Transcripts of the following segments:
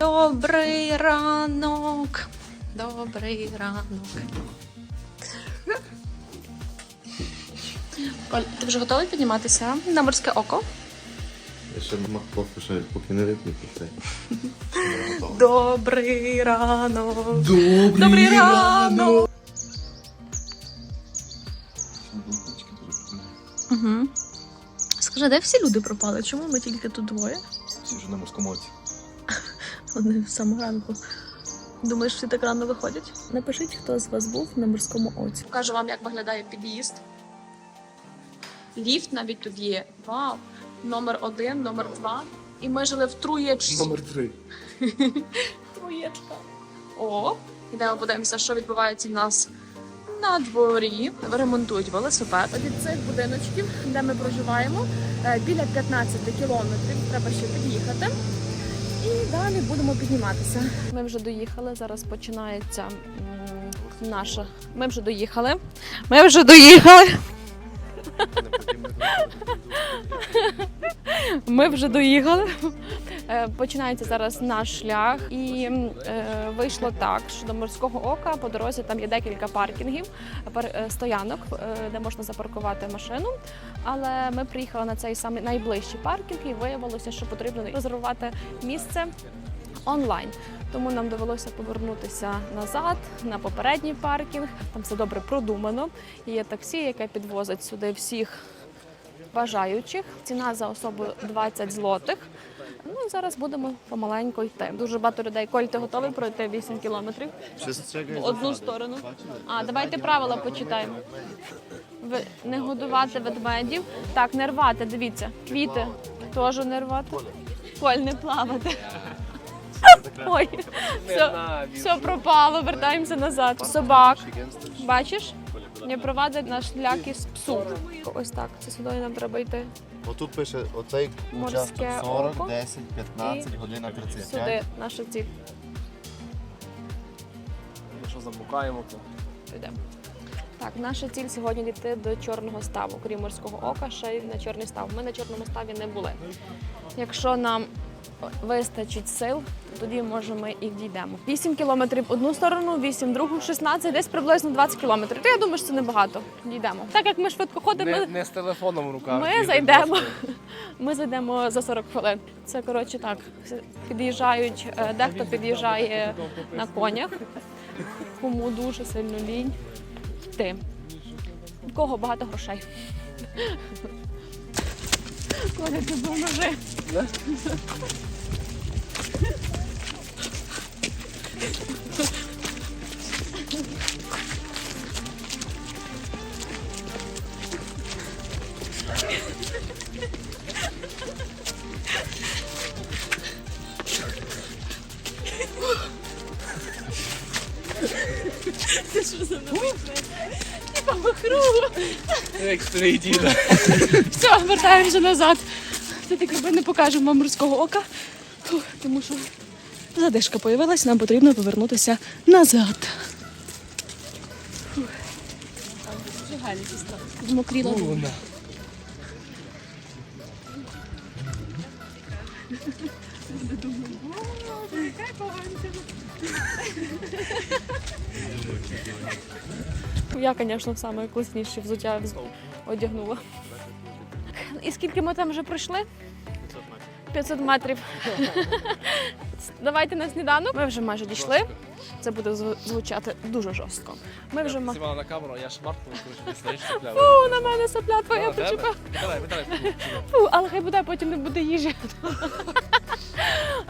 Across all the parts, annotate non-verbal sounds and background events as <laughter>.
Добрий ранок. Добрий ранок. Оль, ти вже готовий підніматися на морське око? Я ще мах що, поки не то це. Добрий ранок. Добрий, Добрий ранок. Угу. Скажи, де всі люди пропали? Чому ми тільки тут двоє? Всі вже на морському оці. Вони з самого ранку. Думаєш, всі так рано виходять? Напишіть, хто з вас був на морському оці. Покажу вам, як виглядає під'їзд. Ліфт навіть тут є. Вау! Номер один, номер два. І ми жили в труєчці. Номер три. <laughs> Троєчка. О, ідемо подивимося, що відбувається в нас на дворі. Ремонтують велосипед. Від цих будиночків, де ми проживаємо, е, біля 15 кілометрів треба ще під'їхати. І далі будемо підніматися. Ми вже доїхали. Зараз починається наша. Ми вже доїхали. Ми вже доїхали. Ми вже доїхали. Е, Починається зараз наш шлях, і е, вийшло так, що до морського ока по дорозі там є декілька паркінгів, пар- е, стоянок, де можна запаркувати машину. Але ми приїхали на цей самий найближчий паркінг, і виявилося, що потрібно резервувати місце онлайн. Тому нам довелося повернутися назад на попередній паркінг. Там все добре продумано. Є таксі, яке підвозить сюди всіх бажаючих. Ціна за особу 20 злотих. Ну і зараз будемо помаленьку йти. Дуже багато людей. Коль, ти готовий пройти 8 кілометрів в одну сторону? А давайте правила почитаємо. Ви не годувати ведмедів. Так, не рвати. Дивіться, квіти теж не рвати. Коль, не плавати. <laughs> Ой, все, все пропало, вертаємося назад. Собак. Бачиш? Не провадить наш шлях із псу. Ось так, це сюди нам треба йти. Отут пише оцей Морське участок 40, око. 10, 15, І година 35. Сюди наша ціль. Якщо заблукаємо, то Йдемо. Так, наша ціль сьогодні дійти до чорного ставу, крім морського ока, ще й на чорний став. Ми на чорному ставі не були. Якщо нам вистачить сил, то тоді може ми і дійдемо. 8 кілометрів одну сторону, 8 другу, 16, десь приблизно 20 кілометрів. То я думаю, що це небагато. Дійдемо. Так як ми швидко ходимо, не, не з телефоном в руках. ми зайдемо. <laughs> Ми зайдемо за 40 хвилин. Це коротше так. Під'їжджають, е, дехто під'їжджає на конях, кому дуже сильно лінь йти. У кого багато грошей. <laughs> Коля, ти допоможи. Як старий діда. Все, вертаємося назад. Це так якби не покажемо вам морського ока, тому що задишка появилась, нам потрібно повернутися назад. Змокріла. Я, звісно, саме класніші взуття вз- одягнула. І скільки ми там вже пройшли? 500 метрів. <laughs> Давайте на сніданок. Ми вже майже дійшли. Це буде звучати дуже жорстко. Ми вже ма... Знімала на камеру, я ти. Фу, на мене сопля твоя причепа. Фу, але хай буде, потім не буде їжі. <laughs>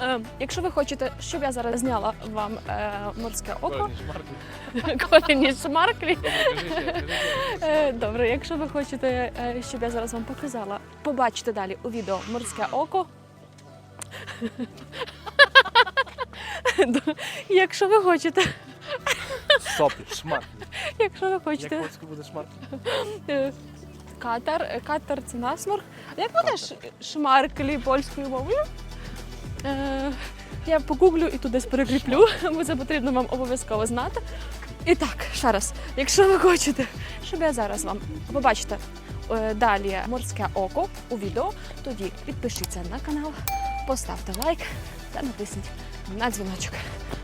Е, Якщо ви хочете, щоб я зараз зняла вам е, морське око, колені шмарклі. <laughs> Е, Добре, якщо ви хочете, щоб я зараз вам показала, побачите далі у відео морське око. <laughs> Якщо ви хочете, Соплі, шмарклі. Якщо ви Як хочете. польською буде шмарклі? Катер. Катер це насморк. А Як буде шмарклі польською мовою? Е, я погуглю і туди перекріплю, бо це потрібно вам обов'язково знати. І так, ще раз, якщо ви хочете, щоб я зараз вам побачите е, далі морське око у відео, тоді підпишіться на канал, поставте лайк та натисніть на дзвіночок.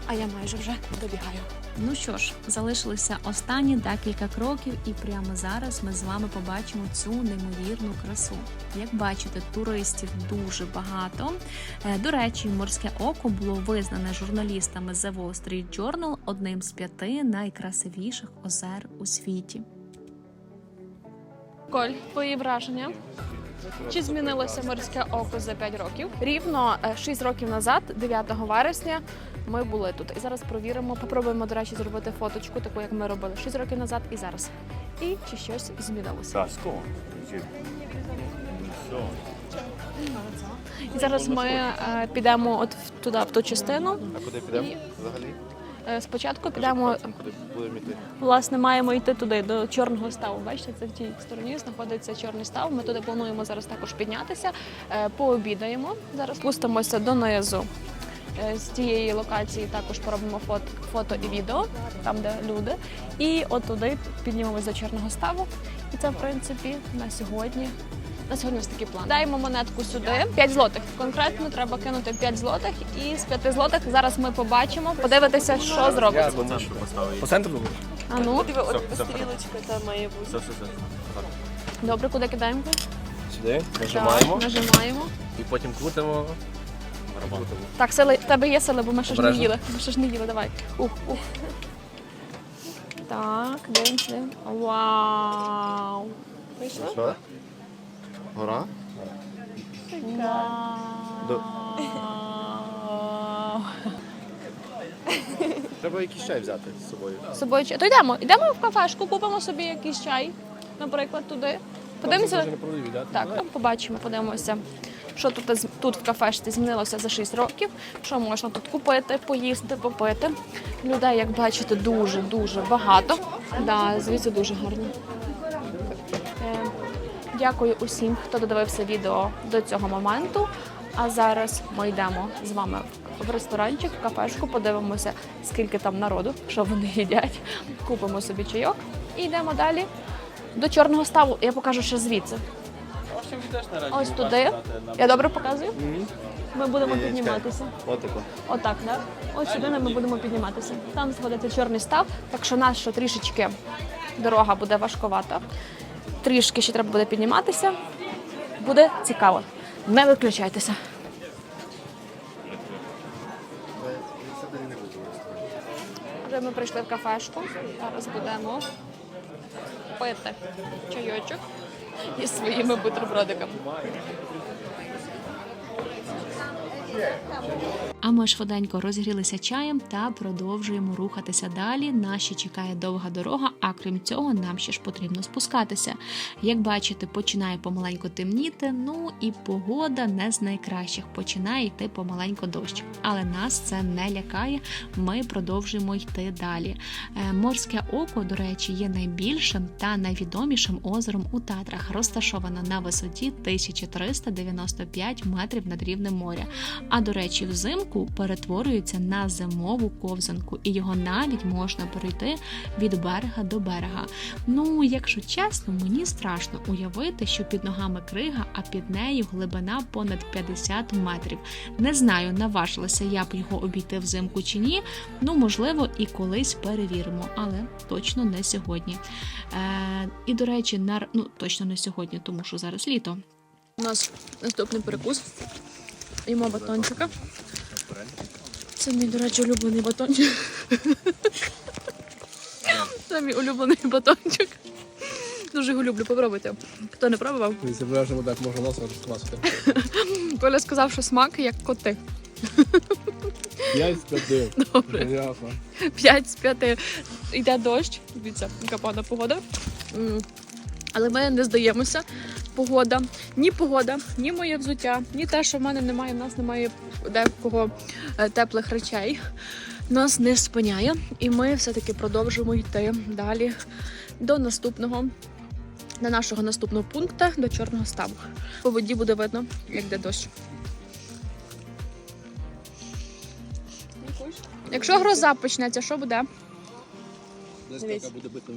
А я майже вже добігаю. Ну що ж, залишилися останні декілька кроків, і прямо зараз ми з вами побачимо цю неймовірну красу. Як бачите, туристів дуже багато. Е, До речі, морське око було визнане журналістами The Wall Street Journal одним з п'яти найкрасивіших озер у світі. Коль, твої враження? Чи змінилося морське око за 5 років? Рівно 6 років назад, 9 вересня, ми були тут. І зараз провіримо, попробуємо, до речі, зробити фоточку, таку як ми робили 6 років назад і зараз. І чи щось змінилося. І зараз ми е, підемо от туди, в ту частину. А куди підемо взагалі? Е, спочатку підемо, власне, маємо йти туди, до чорного ставу. Бачите, це в тій стороні знаходиться чорний став. Ми туди плануємо зараз також піднятися, е, пообідаємо. Зараз спустимося донизу. Е, З тієї локації також поробимо фото, фото і відео, там де люди. І от туди піднімемося до чорного ставу. І це, в принципі, на сьогодні. На сьогодні ось такий план. Даємо монетку сюди. 5 злотих. Конкретно треба кинути 5 злотих. І з 5 злотих зараз ми побачимо, подивитися, що зробиться. По центру думаю? А ну, Стрілочка там має бути. Все, все, все. добре, куди кидаємо? Сюди, нажимаємо Так, нажимаємо. і потім крутимо. Крутимо. Так, сили, в тебе є сили, бо ми ще ж не Обережно. їли. Ми ще ж не їли, давай. Ух, ух. Так, дивимося. дивимося. Вау. Вийшло? Що? Гора? До-. Треба якийсь чай взяти з собою. З собою чай. То йдемо. Йдемо в кафешку, купимо собі якийсь чай, наприклад, туди. Подивимося. Так, ну, побачимо, подивимося, що тут, тут в кафешці змінилося за 6 років, що можна тут купити, поїсти, попити. Людей, як бачите, дуже-дуже багато. Да, звідси дуже гарно. Дякую усім, хто додивився відео до цього моменту. А зараз ми йдемо з вами в ресторанчик, в кафешку, подивимося, скільки там народу, що вони їдять. Купимо собі чайок і йдемо далі до чорного ставу. Я покажу ще звідси. Ось туди. Я добре показую? Ми будемо Ні, ні, підніматися. Отако. Отак, да? Ось сюди ми будемо підніматися. Там знаходиться чорний став, так що нас що трішечки дорога буде важковата. Трішки ще треба буде підніматися. Буде цікаво. Не виключайтеся. Вже ми прийшли в кафешку. Зараз будемо пити чайочок із своїми бутербродиками. А ми швиденько розгрілися чаєм та продовжуємо рухатися далі. Нас ще чекає довга дорога, а крім цього, нам ще ж потрібно спускатися. Як бачите, починає помаленьку темніти. Ну і погода не з найкращих. Починає йти помаленьку дощ. Але нас це не лякає. Ми продовжуємо йти далі. Е, Морське око, до речі, є найбільшим та найвідомішим озером у Татрах, розташовано на висоті 1395 метрів над рівнем моря. А до речі, взимку перетворюється на зимову ковзанку, і його навіть можна перейти від берега до берега. Ну, якщо чесно, мені страшно уявити, що під ногами крига, а під нею глибина понад 50 метрів. Не знаю, наважилася я б його обійти взимку чи ні. Ну, можливо, і колись перевіримо, але точно не сьогодні. Е, і до речі, на ну точно не сьогодні, тому що зараз літо. У нас наступний перекус. Їмо батончика. Це мій, до речі, улюблений батончик. Це мій улюблений батончик. Дуже його люблю, попробуйте. Хто не пробував? Обережно так можна носом розкласти. Коля сказав, що смак як коти. П'ять з п'яти. Добре. Ясно. 5 з 5 йде дощ. Дивіться, яка погана погода. Але ми не здаємося. Погода, ні погода, ні моє взуття, ні те, що в мене немає, в нас немає декого е, теплих речей. нас не спиняє, і ми все-таки продовжуємо йти далі до наступного, до нашого наступного пункту, до чорного ставу. По воді буде видно, як де дощ. Якщо гроза почнеться, що буде? Бити.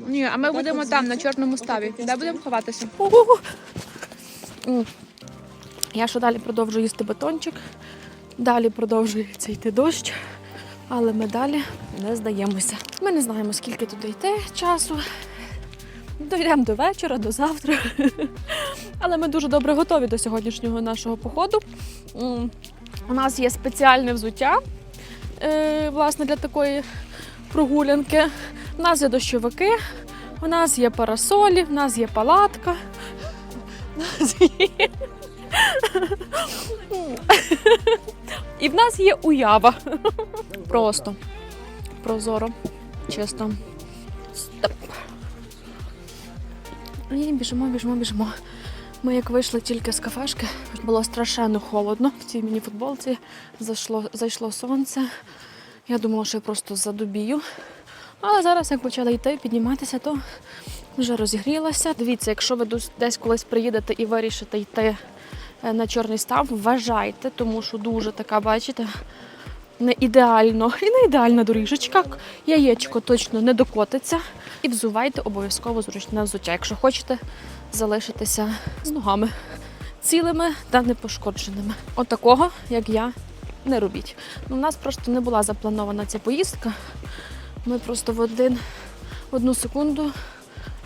Ні, а ми будемо там, на чорному ставі. Де будемо ховатися? Я що далі продовжую їсти батончик. Далі продовжується йти дощ, але ми далі не здаємося. Ми не знаємо, скільки туди йти часу. Дійдемо до вечора, до завтра. <laughs> Але ми дуже добре готові до сьогоднішнього нашого походу. У нас є спеціальне взуття е, власне, для такої прогулянки. У нас є дощовики, у нас є парасолі, у нас є палатка. У нас є... І в нас є уява. Просто прозоро, чисто. Стоп. І біжимо, біжимо, біжимо. Ми як вийшли тільки з кафешки, було страшенно холодно. В цій міні-футболці зайшло, зайшло сонце. Я думала, що я просто задубію. Але зараз, як почала йти, підніматися, то вже розігрілася. Дивіться, якщо ви десь колись приїдете і вирішите йти е, на чорний став, вважайте, тому що дуже така, бачите, не ідеально і не ідеальна доріжечка. Яєчко точно не докотиться. І взувайте обов'язково зручне взуття, якщо хочете залишитися з ногами цілими та непошкодженими. Отакого, як я, не робіть. Ну, у нас просто не була запланована ця поїздка. Ми просто в один одну секунду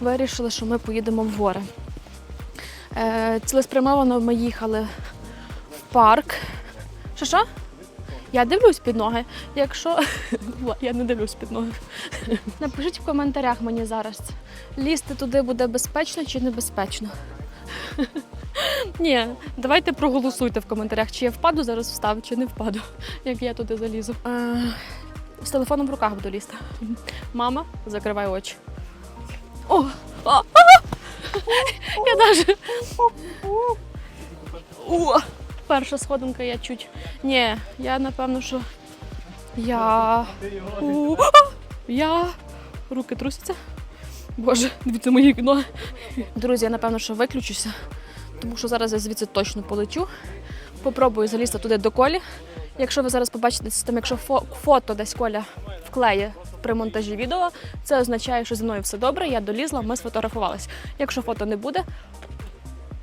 вирішили, що ми поїдемо в гори. Е, цілеспрямовано ми їхали в парк. Що що? Я дивлюсь під ноги. Якщо <laughs> я не дивлюсь під ноги. Напишіть в коментарях мені зараз, лізти туди буде безпечно чи небезпечно. Ні, давайте проголосуйте в коментарях, чи я впаду зараз в став, чи не впаду, як я туди залізу. Е, з телефоном в руках буду лізти. Мама, закривай очі. О! а, а! Я навіть. О! Перша сходинка я чуть. Ні, я напевно, що я. А! Я. Руки трусяться. Боже, дивіться мої ноги. Друзі, я напевно, що виключуся, тому що зараз я звідси точно полечу. Попробую залізти туди до колі. Якщо ви зараз побачите там, якщо фо- фото десь коля вклеє при монтажі відео, це означає, що зі мною все добре, я долізла, ми сфотографувались. Якщо фото не буде.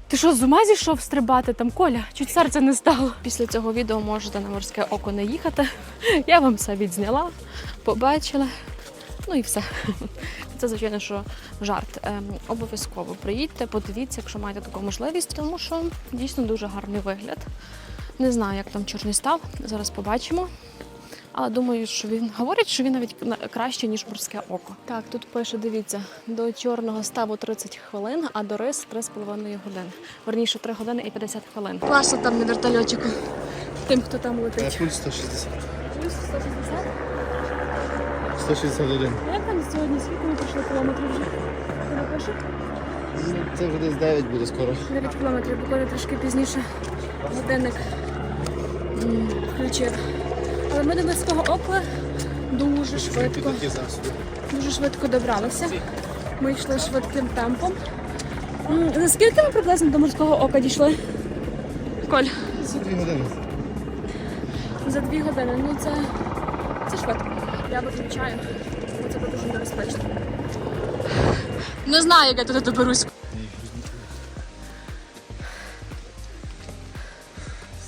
Ти що, з ума зійшов стрибати там Коля? Чуть серце не стало. Після цього відео можете на морське око не їхати. Я вам все відзняла, побачила. Ну і все. <laughs> Це, звичайно, що жарт. Ем, обов'язково приїдьте, подивіться, якщо маєте таку можливість, тому що дійсно дуже гарний вигляд. Не знаю, як там чорний став. Зараз побачимо. Але думаю, що він говорять, що він навіть на- краще, ніж морське око. Так, тут пише, дивіться, до чорного ставу 30 хвилин, а до рис 3,5 години. Верніше 3 години і 50 хвилин. Класно там на вертольотику. Тим, хто там летить. Пульс 160. Плюс 160. 161. Як там сьогодні? Скільки ми пройшли кілометрів вже? Це вже десь 9 буде скоро. 9 кілометрів, буквально трошки пізніше годинник включив. Але ми до морського окла дуже швидко, дуже швидко добралися. Ми йшли швидким темпом. М, За скільки ми приблизно до морського ока дійшли? Коль, За 2 години. за дві години. Ну це, це швидко. Я виключаю, бо це буде дуже небезпечно. Не знаю, як я туди доберусь.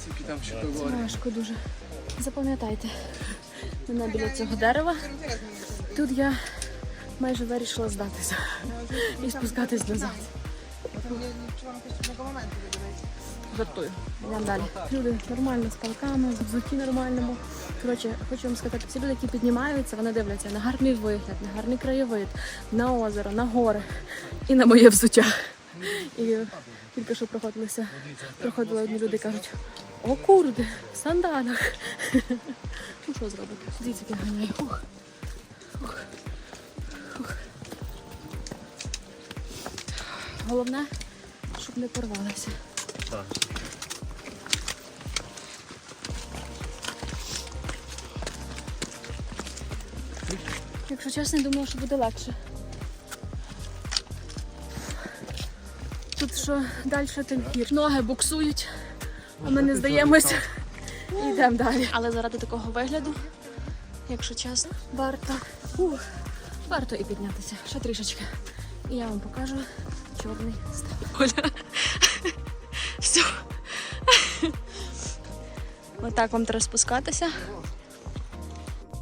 Скільки там ще Це важко дуже. Запам'ятайте, мене біля цього дерева. Тут я майже вирішила здатися і спускатись назад. Жартую. Йдемо далі. Люди нормально з палками, в взутті нормальному. Коротше, хочу вам сказати, всі люди, які піднімаються, вони дивляться на гарний вигляд, на гарний краєвид, на озеро, на гори і на моє взуття. І тільки що проходилися, проходили одні люди і кажуть, о курди, в сандалях. Ну що зробити? Дивіться, як я ганяю. Ух. Ух. Головне, щоб не Якщо чесно, я думала, що буде легше. Тут що далі тим гір. Ноги буксують, а ми не здаємося. <laughs> І йдемо далі. Але заради такого вигляду, якщо чесно, варто. Ух, варто і піднятися. Ще трішечки. І я вам покажу чорний став. Отак вам треба спускатися.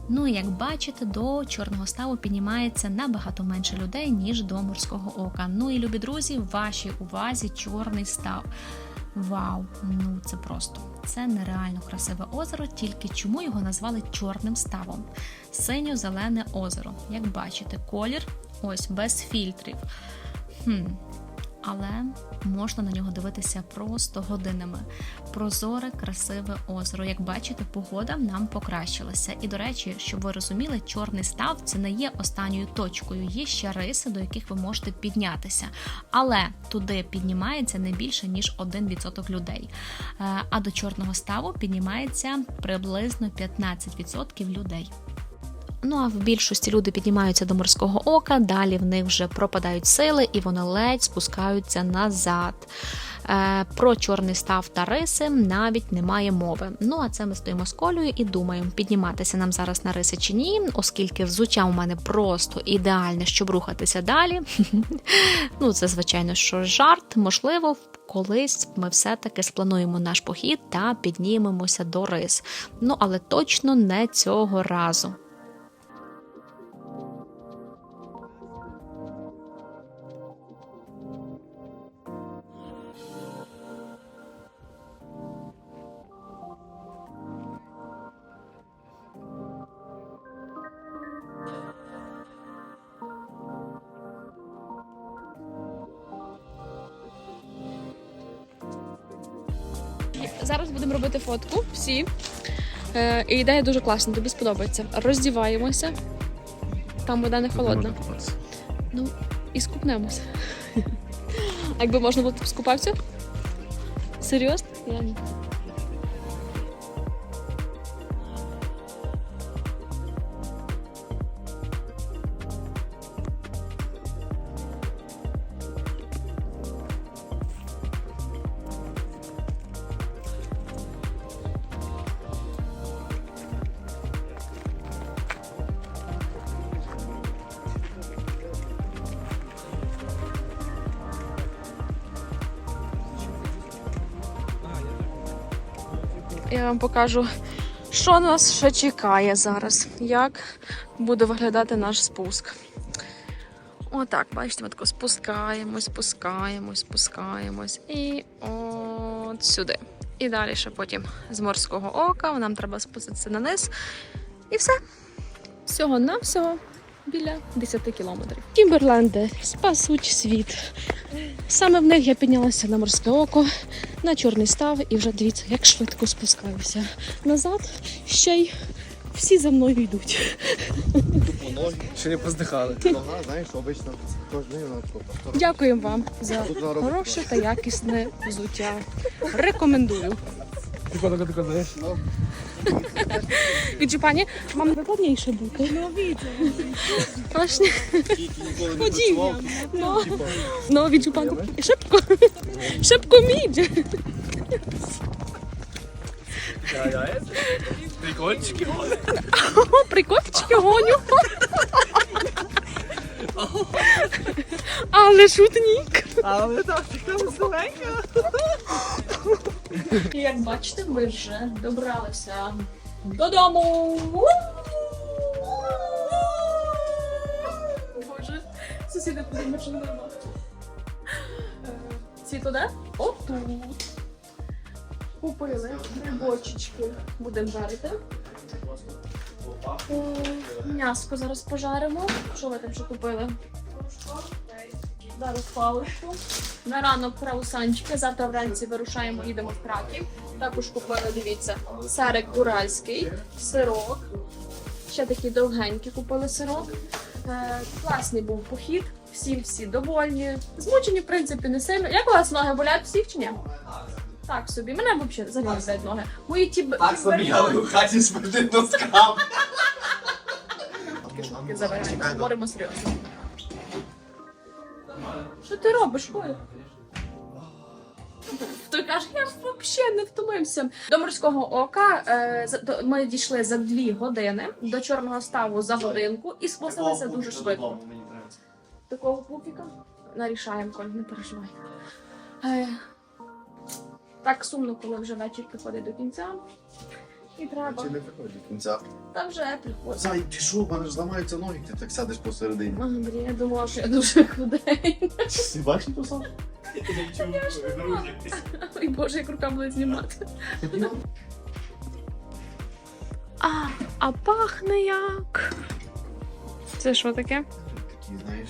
Ну і як бачите, до чорного ставу піднімається набагато менше людей, ніж до морського ока. Ну і любі друзі, в вашій увазі чорний став. Вау, ну це просто це нереально красиве озеро. Тільки чому його назвали чорним ставом? Синьо-зелене озеро. Як бачите, колір ось без фільтрів. Хм. Але можна на нього дивитися просто годинами. Прозоре, красиве озеро. Як бачите, погода нам покращилася. І до речі, щоб ви розуміли, чорний став це не є останньою точкою. Є ще риси, до яких ви можете піднятися. Але туди піднімається не більше ніж 1% людей. Е, А до чорного ставу піднімається приблизно 15% людей. Ну а в більшості люди піднімаються до морського ока, далі в них вже пропадають сили і вони ледь спускаються назад. Е, Про чорний став та риси навіть немає мови. Ну а це ми стоїмо з колею і думаємо, підніматися нам зараз на риси чи ні, оскільки взуття у мене просто ідеальне, щоб рухатися далі. <laughs> Ну, це звичайно, що жарт, можливо, колись ми все-таки сплануємо наш похід та піднімемося до рис. Ну але точно не цього разу. Фотку всі. Е, і ідея дуже класна, тобі сподобається. Роздіваємося. Там вода не холодна. Ну, і скупнемося. А <laughs> якби можна було, ти б скупався? Серйозно? Я ні. Я вам покажу, що нас ще чекає зараз, як буде виглядати наш спуск. Отак, бачите, ми тако спускаємось, спускаємось, спускаємось. І от сюди. І далі ще потім з морського ока нам треба спуститися на низ. І все. Всього на всього біля 10 кілометрів. Кімберленди спасуть світ. Саме в них я піднялася на морське око, на чорний став, і вже дивіться, як швидко спускаюся. Назад ще й всі за мною йдуть. Ще не поздихали. Нога, знаєш, обично кожен на просто. Дякуємо вам за хороше та якісне взуття. Рекомендую. Ти коли тако знаєш? Від пані, вам викладніше бути. Ну, Страшно. Ніколи не Подібно. працював. Ну, Типа, ну від жупанку. Шибко. Шибко мідь. Прикольчики. О, прикольчики гоню. Але шутнік. Але так, така веселенька. Як бачите, ми вже добралися додому. Боже, сусіди подумають, що. Світло де? Отут. Купили грибочечки. Будемо жарити. М'яско зараз пожаримо. Що ви там ще купили? Зараз паличку. На ранок краусанчики. Завтра вранці вирушаємо, їдемо в Краків. Також купили, дивіться, серик уральський, сирок. Ще такі довгенькі купили сирок. Е, класний був похід. Всі всі довольні. Змучені, в принципі, не сильно. Як у вас ноги болять всіх чи ні? Так собі. Мене взагалі болять ноги. Мої ті Так собі, але у хаті смердить носкам. такі шутки заваряємо. Говоримо серйозно. Ти робиш, Коля? Той каже, я взагалі не втомився. До морського ока е, ми дійшли за дві години, до чорного ставу за годинку і спустилися дуже швидко. Такого пуфіка нарішаємо, Коль, не переживай. Е, так сумно, коли вже вечір приходить до кінця. І треба. Чи не приходить до кінця? Та вже приходить. Зай, ти що, в мене ж зламаються ноги, ти так сядеш посередині. Андрій, я думала, що я дуже худий. Ти бачиш то сам? Ой Боже, як рука буде знімати. А, а пахне як. Це що таке? Такий, знаєш.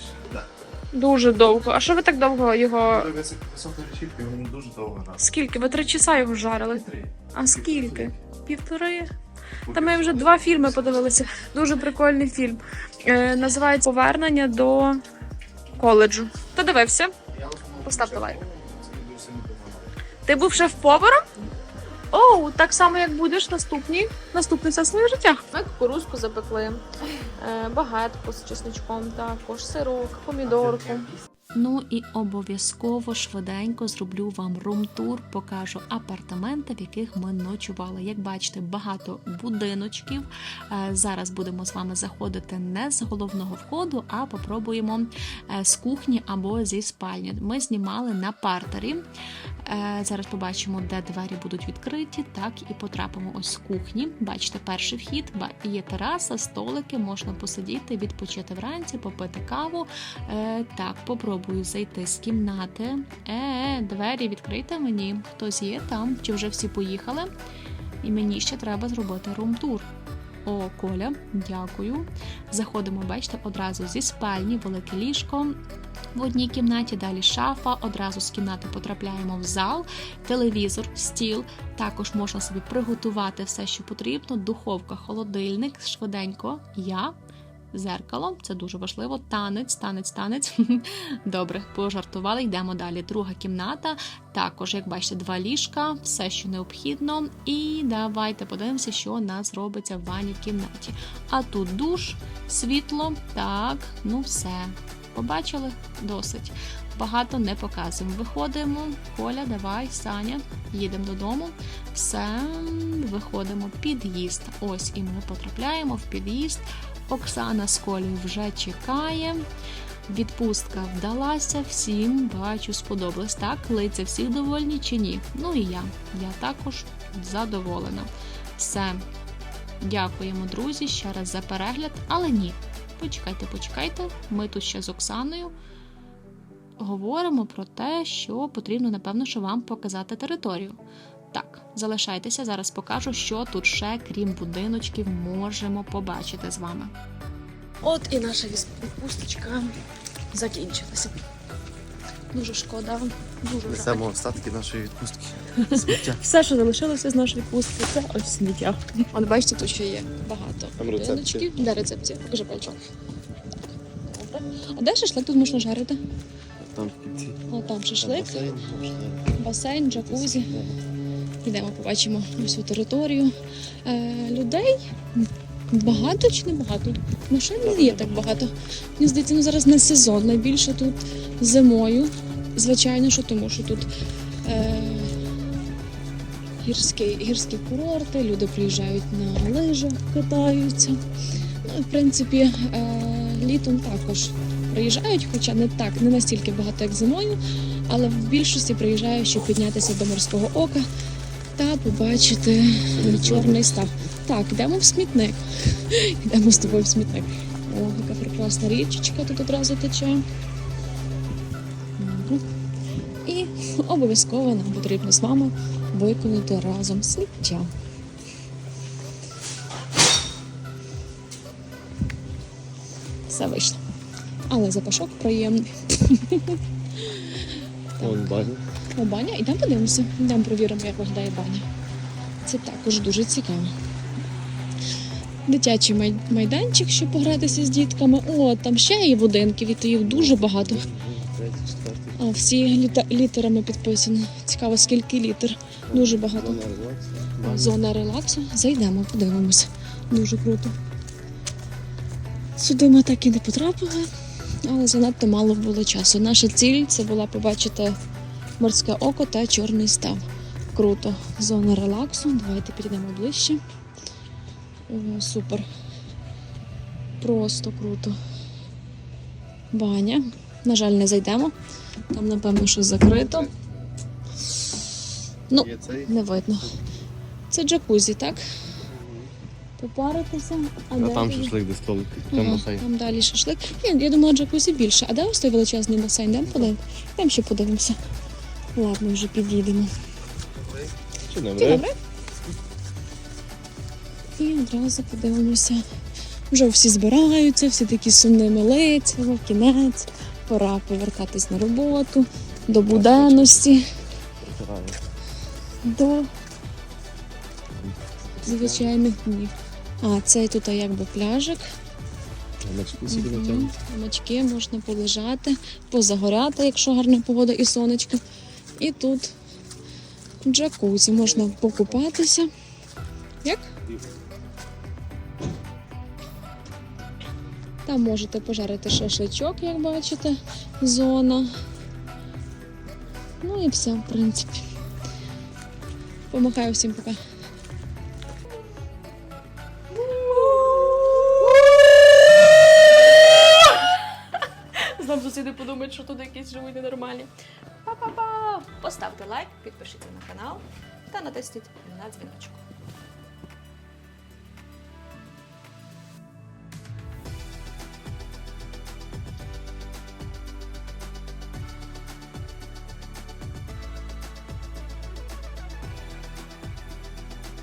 Дуже довго. А що ви так довго його. Висока решітка, він дуже довго. Скільки? Ви три часа його жарили? Три. А скільки? Півтори. Та ми вже два фільми подивилися. Дуже прикольний фільм. Е, називається Повернення до коледжу. Хто дивився? Поставте лайк. Ти був шеф-поваром? Оу, так само як будеш наступні, наступне все своє життя. Ми кукурузку запекли, е, багетку з чесничком, також сирок, помідорку. Ну і обов'язково швиденько зроблю вам рум-тур, покажу апартаменти, в яких ми ночували. Як бачите, багато будиночків. Е, Зараз будемо з вами заходити не з головного входу, а попробуємо е, з кухні або зі спальні. Ми знімали на партері. Е, Зараз побачимо, де двері будуть відкриті. Так і потрапимо ось з кухні. Бачите, перший вхід, є тераса, столики, можна посидіти, відпочити вранці, попити каву. Так, попробую зайти з кімнати. Е, двері відкрийте мені. Хтось є там, чи вже всі поїхали? І мені ще треба зробити рум-тур. О, Коля, дякую. Заходимо, бачите, одразу зі спальні, велике ліжко. В одній кімнаті далі шафа, одразу з кімнати потрапляємо в зал, телевізор, стіл. Також можна собі приготувати все, що потрібно. Духовка, холодильник, швиденько. Я зеркало, це дуже важливо. Танець, танець, танець. <laughs> Добре, пожартували. Йдемо далі. Друга кімната. Також, як бачите, два ліжка, все, що необхідно. І давайте подивимося, що у нас робиться в ванній кімнаті. А тут душ, світло. Так, ну все. Побачили? Досить. Багато не показуємо. Виходимо. Коля, давай, Саня, їдемо додому. Все, виходимо. Під'їзд. Ось і ми потрапляємо в під'їзд. Оксана з Колею вже чекає. Відпустка вдалася, всім бачу, сподобалось. Так, лиця всіх довольні чи ні? Ну і я. Я також задоволена. Все. Дякуємо, друзі, ще раз за перегляд. Але ні, почекайте, почекайте. Ми тут ще з Оксаною говоримо про те, що потрібно, напевно, що вам показати територію. Так, залишайтеся, зараз покажу, що тут ще, крім будиночків, можемо побачити з вами. От і наша відпусточка закінчилася. Дуже шкода. Дуже жаль. Несемо остатки нашої відпустки. <laughs> Сміття. Все, що залишилося з нашої відпустки, це ось сміття. От бачите, тут ще є багато будиночків. Де рецепція? Покажи пальчик. Добре. А де шашлик тут можна жарити? Там в кінці. О, там шашлик, там басейн, джакузі. Йдемо, побачимо всю територію. Е, людей багато чи не багато? Машин не є так багато. Мені здається, ну зараз не сезон. Найбільше тут зимою. Звичайно, що тому що тут е, гірські, гірські курорти, люди приїжджають на лижах, катаються. Ну, в принципі, е, літом також приїжджають, хоча не так, не настільки багато, як зимою, але в більшості приїжджають, щоб піднятися до морського ока та побачити чорний став. Так, йдемо в смітник. <laughs> Йдемо з тобою в смітник. О, яка прекрасна річечка тут одразу тече. І обов'язково нам потрібно з вами виконати разом сміття. Все вийшло. Але запашок приємний. <laughs> Вон. О, баня, ідемо подивимося. Йдемо провіримо, як виглядає баня. Це також дуже цікаво. Дитячий майданчик, щоб погратися з дітками. О, там ще є і то їх дуже багато. А, всі літерами підписано. Цікаво, скільки літер. Дуже багато. Зона релаксу. Зайдемо, подивимося. Дуже круто. Сюди ми так і не потрапили, але занадто мало було часу. Наша ціль це була побачити морське око та чорний став. Круто. Зона релаксу. Давайте підійдемо ближче. О, супер. Просто круто. Баня. На жаль, не зайдемо. Там, напевно, щось закрито. Ну, не видно. Це джакузі, так? Попаритися. А, А де там шашлик де столик. Ага, Там басейн. там далі шашлик. Ні, я думала, джакузі більше. А де ось той величезний басейн? Йдемо подивимося? Йдемо ще подивимося. Ладно, вже під'їдемо. Добре? І одразу подивимося. Вже всі збираються, всі такі сумними лицями, кінець. Пора повертатись на роботу, до буденності, до звичайних днів. А, цей тут якби пляжик. Гамачки собі Мгм. Гамачки можна полежати, позагоряти, якщо гарна погода і сонечко. І тут джакузі, можна покупатися. Як? Там можете пожарити шашличок, як бачите, зона. Ну і все, в принципі. Помахаю всім пока. Знов сусіди подумають, що тут якісь живуть ненормальні. Па-па-па! Поставте лайк, підпишіться на канал та натисніть на дзвіночок.